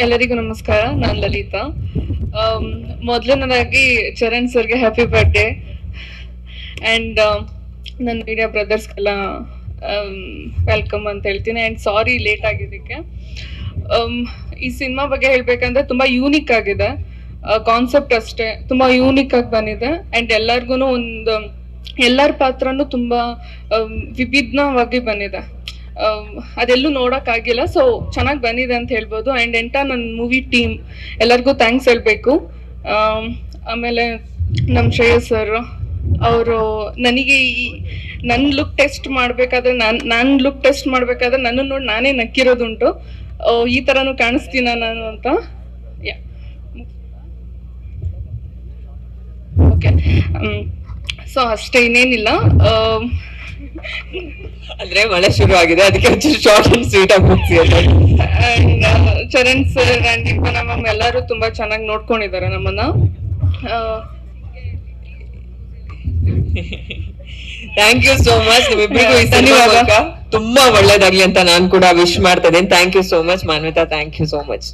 ಎಲ್ಲರಿಗೂ ನಮಸ್ಕಾರ, ನಾನು ಲಲಿತಾ. ಮೊದಲನೇದಾಗಿ ಚರಣ್ ಸರ್ಗೆ ಹ್ಯಾಪಿ ಬರ್ಡೇ ಆ್ಯಂಡ್ ನನ್ನ ಮೀಡಿಯಾ ಬ್ರದರ್ಸ್ಗೆಲ್ಲ ವೆಲ್ಕಮ್ ಅಂತ ಹೇಳ್ತೀನಿ. ಆ್ಯಂಡ್ ಸಾರಿ ಲೇಟ್ ಆಗಿದ್ದಕ್ಕೆ. ಈ ಸಿನಿಮಾ ಬಗ್ಗೆ ಹೇಳ್ಬೇಕಂದ್ರೆ ತುಂಬಾ ಯೂನಿಕ್ ಆಗಿದೆ. ಕಾನ್ಸೆಪ್ಟ್ ಅಷ್ಟೇ, ತುಂಬಾ ಯೂನಿಕ್ ಆಗಿ ಬಂದಿದೆ. ಆ್ಯಂಡ್ ಎಲ್ಲರಿಗೂ ಒಂದು, ಎಲ್ಲರ ಪಾತ್ರನೂ ತುಂಬಾ ವಿಭಿನ್ನವಾಗಿ ಬಂದಿದೆ. ಅದೆಲ್ಲೂ ನೋಡೋಕ್ಕಾಗಿಲ್ಲ ಸೊ ಚೆನ್ನಾಗಿ ಬಂದಿದೆ ಅಂತ ಹೇಳ್ಬೋದು. ಆ್ಯಂಡ್ ಎಂಟ ನನ್ನ ಮೂವಿ ಟೀಮ್ ಎಲ್ಲರಿಗೂ ಥ್ಯಾಂಕ್ಸ್ ಹೇಳಬೇಕು. ಆಮೇಲೆ ನಮ್ಮ ಶ್ರೇಯಸ್ ಸರ್ ಅವರು ನನಗೆ ಈ ನನ್ನ ಲುಕ್ ಟೆಸ್ಟ್ ಮಾಡಬೇಕಾದ್ರೆ ನಾನು ನನ್ನ ಲುಕ್ ಟೆಸ್ಟ್ ಮಾಡಬೇಕಾದ್ರೆ ನನ್ನನ್ನು ನೋಡಿ ನಾನೇ ನಕ್ಕಿರೋದುಂಟು. ಈ ಥರನೂ ಕಾಣಿಸ್ತೀನ ನಾನು ಅಂತ? ಯಾ ಓಕೆ ಸೊ ಅಷ್ಟೇ, ಇನ್ನೇನಿಲ್ಲ. ಅಂದ್ರೆ ಮಳೆ ಶುರು ಆಗಿದೆ ಅದಕ್ಕೆ ಒಂಚೂರು ಶಾರ್ಟ್ ಅಂಡ್ ಸ್ವೀಟ್ ಆಗಿ uh, Charan sir and Deepana ma'am ಎಲ್ಲರೂ ತುಂಬಾ ಚೆನ್ನಾಗಿ ನೋಡ್ಕೊಂಡಿದ್ದಾರೆ ನಮ್ಮನ್ನ. ಥ್ಯಾಂಕ್ ಯು ಸೋ ಮಚ್ ನಿಮ್ಮಿಬ್ಬರಿಗೂ ಈ ಸಿನಿಮಾ ತುಂಬಾ ಒಳ್ಳೇದಾಗ್ಲಿ ಅಂತ ನಾನು ಕೂಡ ವಿಶ್ ಮಾಡ್ತಾ ಇದ್ದೇನೆ. Thank you so much Manvitha thank you so much